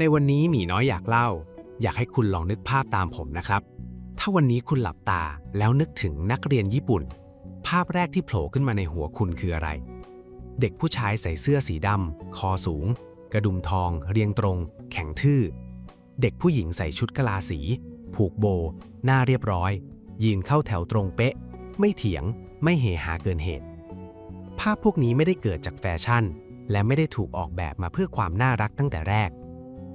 ในวันนี้หมีน้อยอยากเล่า อยากให้คุณลองนึกภาพตามผมนะครับ ถ้าวันนี้คุณหลับตาแล้วนึกถึงนักเรียนญี่ปุ่น ภาพแรกที่โผล่ขึ้นมาในหัวคุณคืออะไร เด็กผู้ชายใส่เสื้อสีดำคอสูง กระดุมทอง เรียงตรง แข็งทื่อ เด็กผู้หญิงใส่ชุดกะลาสี ผูกโบ หน้าเรียบร้อย ยืนเข้าแถวตรงเป๊ะ ไม่เถียง ไม่เฮหาเกินเหตุ ภาพพวกนี้ไม่ได้เกิดจากแฟชั่น และไม่ได้ถูกออกแบบมาเพื่อความน่ารักตั้งแต่แรก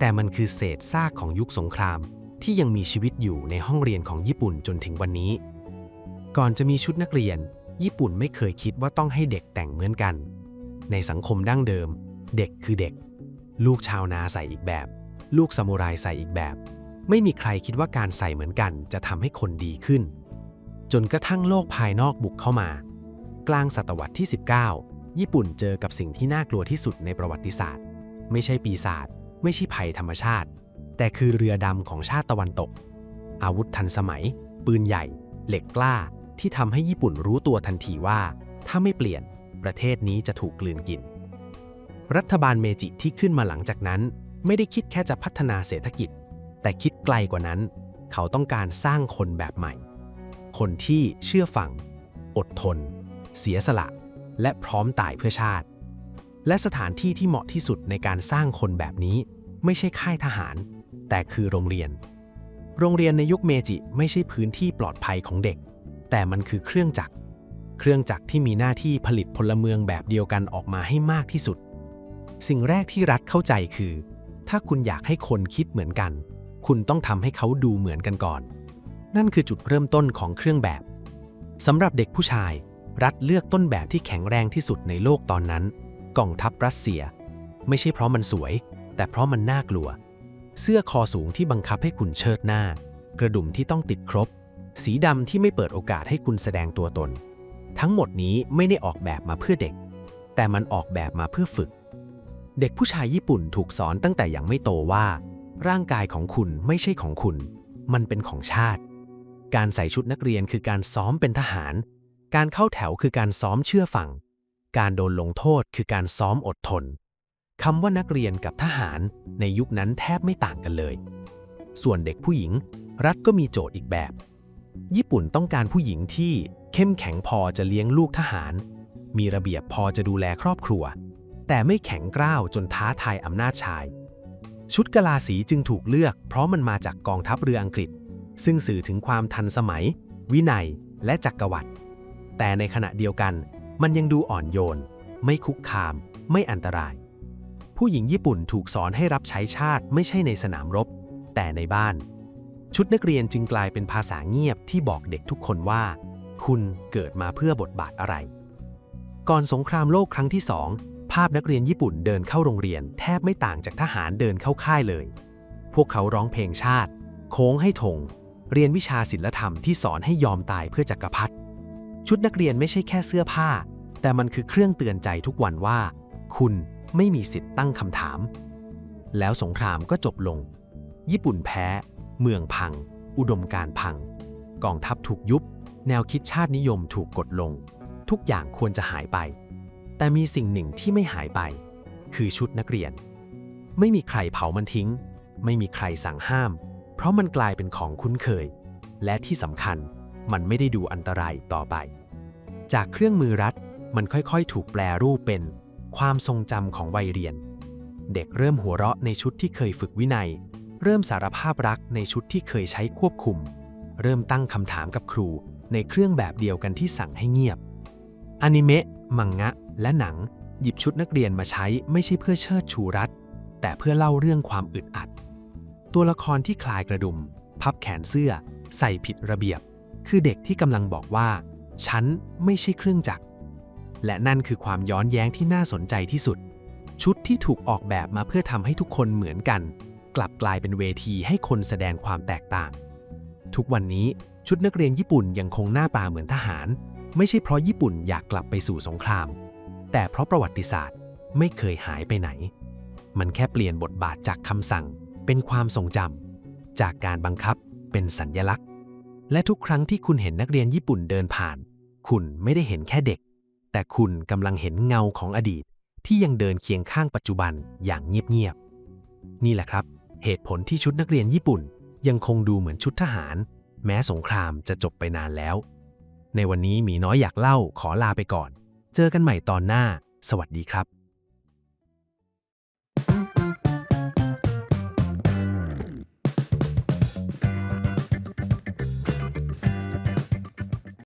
แต่มันคือเศษซากของยุคสงคราม ที่ยังมีชีวิตอยู่ในห้องเรียนของญี่ปุ่นจนถึงวันนี้ ก่อนจะมีชุดนักเรียน ญี่ปุ่นไม่เคยคิดว่าต้องให้เด็กแต่งเหมือนกัน ในสังคมดั้งเดิม เด็กคือเด็ก ลูกชาวนาใส่อีกแบบ ลูกซามูไรใส่อีกแบบ ไม่มีใครคิดว่าการใส่เหมือนกัน จะทำให้คนดีขึ้น จนกระทั่งโลกภายนอกบุกเข้ามา กลางศตวรรษที่ 19 ญี่ปุ่นเจอกับสิ่งที่น่ากลัวที่สุดในประวัติศาสตร์ ไม่ใช่ปีศาจ ไม่ใช่ภัยธรรมชาติ แต่คือเรือดำของชาติตะวันตก อาวุธทันสมัย ปืนใหญ่ เหล็กกล้า ที่ทำให้ญี่ปุ่นรู้ตัวทันทีว่า ถ้าไม่เปลี่ยนประเทศนี้จะถูกกลืนกิน รัฐบาลเมจิที่ขึ้นมาหลังจากนั้น ไม่ได้คิดแค่จะพัฒนาเศรษฐกิจ แต่คิดไกลกว่านั้น เขาต้องการสร้างคนแบบใหม่ คนที่เชื่อฟัง อดทน เสียสละ และพร้อมตายเพื่อชาติ และสถานที่ที่เหมาะที่สุดในการสร้างคนแบบนี้ ไม่ใช่ค่ายทหาร แต่คือโรงเรียน โรงเรียนในยุคเมจิไม่ใช่พื้นที่ปลอดภัยของเด็ก แต่มันคือเครื่องจักร เครื่องจักรที่มีหน้าที่ผลิตพลเมืองแบบเดียวกันออกมาให้มากที่สุด สิ่งแรกที่รัฐเข้าใจคือ ถ้าคุณอยากให้คนคิดเหมือนกัน คุณต้องทำให้เขาดูเหมือนกันก่อน นั่นคือจุดเริ่มต้นของเครื่องแบบสำหรับเด็กผู้ชาย รัฐเลือกต้นแบบที่แข็งแรงที่สุดในโลกตอนนั้น กองทัพรัสเซีย ไม่ใช่เพราะมันสวย แต่เพราะมันน่ากลัว เสื้อคอสูงที่บังคับให้คุณเชิดหน้า กระดุมที่ต้องติดครบ สีดำที่ไม่เปิดโอกาสให้คุณแสดงตัวตน ทั้งหมดนี้ไม่ได้ออกแบบมาเพื่อเด็ก แต่มันออกแบบมาเพื่อฝึก เด็กผู้ชายญี่ปุ่นถูกสอนตั้งแต่ยังไม่โตว่า ร่างกายของคุณไม่ใช่ของคุณ มันเป็นของชาติ การใส่ชุดนักเรียนคือการซ้อมเป็นทหาร การเข้าแถวคือการซ้อมเชื่อฟัง การโดนลงโทษคือการซ้อมอดทนคำว่านักเรียนกับทหารในยุคนั้นแทบไม่ต่างกันเลย ส่วนเด็กผู้หญิง รัฐก็มีโจทย์อีกแบบ ญี่ปุ่นต้องการผู้หญิงที่เข้มแข็งพอจะเลี้ยงลูกทหาร มีระเบียบพอจะดูแลครอบครัว แต่ไม่แข็งกร้าวจนท้าทายอำนาจชาย ชุดกะลาสีจึงถูกเลือก เพราะมันมาจากกองทัพเรืออังกฤษ ซึ่งสื่อถึงความทันสมัย วินัยและจักรวรรดิแต่ในขณะเดียวกัน มันยังดูอ่อนโยน ไม่คุกคาม ไม่อันตราย ผู้หญิงญี่ปุ่นถูกสอนให้รับใช้ชาติไม่ใช่ในสนามรบ แต่ในบ้าน ชุดนักเรียนจึงกลายเป็นภาษาเงียบที่บอกเด็กทุกคนว่า คุณเกิดมาเพื่อบทบาทอะไร ก่อนสงครามโลกครั้งที่สองภาพนักเรียนญี่ปุ่นเดินเข้าโรงเรียน แทบไม่ต่างจากทหารเดินเข้าค่ายเลย พวกเขาร้องเพลงชาติ โค้งให้ธงเรียนวิชาศิลธรรมที่สอนให้ยอมตายเพื่อจักรพรรดิ ชุดนักเรียนไม่ใช่แค่เสื้อผ้า แต่มันคือเครื่องเตือนใจทุกวันว่า คุณไม่มีสิทธิ์ตั้งคำถาม แล้วสงครามก็จบลง ญี่ปุ่นแพ้ เมืองพัง อุดมการพัง กองทัพถูกยุบ แนวคิดชาตินิยมถูกกดลง ทุกอย่างควรจะหายไป แต่มีสิ่งหนึ่งที่ไม่หายไป คือชุดนักเรียน ไม่มีใครเผามันทิ้ง ไม่มีใครสั่งห้าม เพราะมันกลายเป็นของคุ้นเคย และที่สำคัญ มันไม่ได้ดูอันตรายต่อไป จากเครื่องมือรัดมันค่อยๆ ถูกแปลรูปเป็น ความทรงจำของวัยเรียน เด็กเริ่มหัวเราะในชุดที่เคยฝึกวินัย เริ่มสารภาพรักในชุดที่เคยใช้ควบคุม เริ่มตั้งคำถามกับครูในเครื่องแบบเดียวกันที่สั่งให้เงียบอนิเมะ มังงะ และหนัง หยิบชุดนักเรียนมาใช้ไม่ใช่เพื่อเชิดชูรัฐ แต่เพื่อเล่าเรื่องความอึดอัด ตัวละครที่คลายกระดุม พับแขนเสื้อ ใส่ผิดระเบียบ คือเด็กที่กำลังบอกว่า ฉันไม่ใช่เครื่องจักร และนั่นคือความย้อนแย้งที่น่าสนใจที่สุด ชุดที่ถูกออกแบบมาเพื่อทำให้ทุกคนเหมือนกัน กลับกลายเป็นเวทีให้คนแสดงความแตกต่าง ทุกวันนี้ชุดนักเรียนญี่ปุ่นยังคงหน้าตาเหมือนทหาร ไม่ใช่เพราะญี่ปุ่นอยากกลับไปสู่สงคราม แต่เพราะประวัติศาสตร์ไม่เคยหายไปไหน มันแค่เปลี่ยนบทบาทจากคำสั่งเป็นความทรงจำจากการบังคับเป็นสัญญลักษณ์ และทุกครั้งที่คุณเห็นนักเรียนญี่ปุ่นเดินผ่าน คุณไม่ได้เห็นแค่เด็ก แต่คุณกำลังเห็นเงาของอดีต ที่ยังเดินเคียงข้างปัจจุบันอย่างเงียบๆ นี่แหละครับ เหตุผลที่ชุดนักเรียนญี่ปุ่น ยังคงดูเหมือนชุดทหาร แม้สงครามจะจบไปนานแล้ว ในวันนี้หมีน้อยอยากเล่าขอลาไปก่อน เจอกันใหม่ตอนหน้า สวัสดีครับ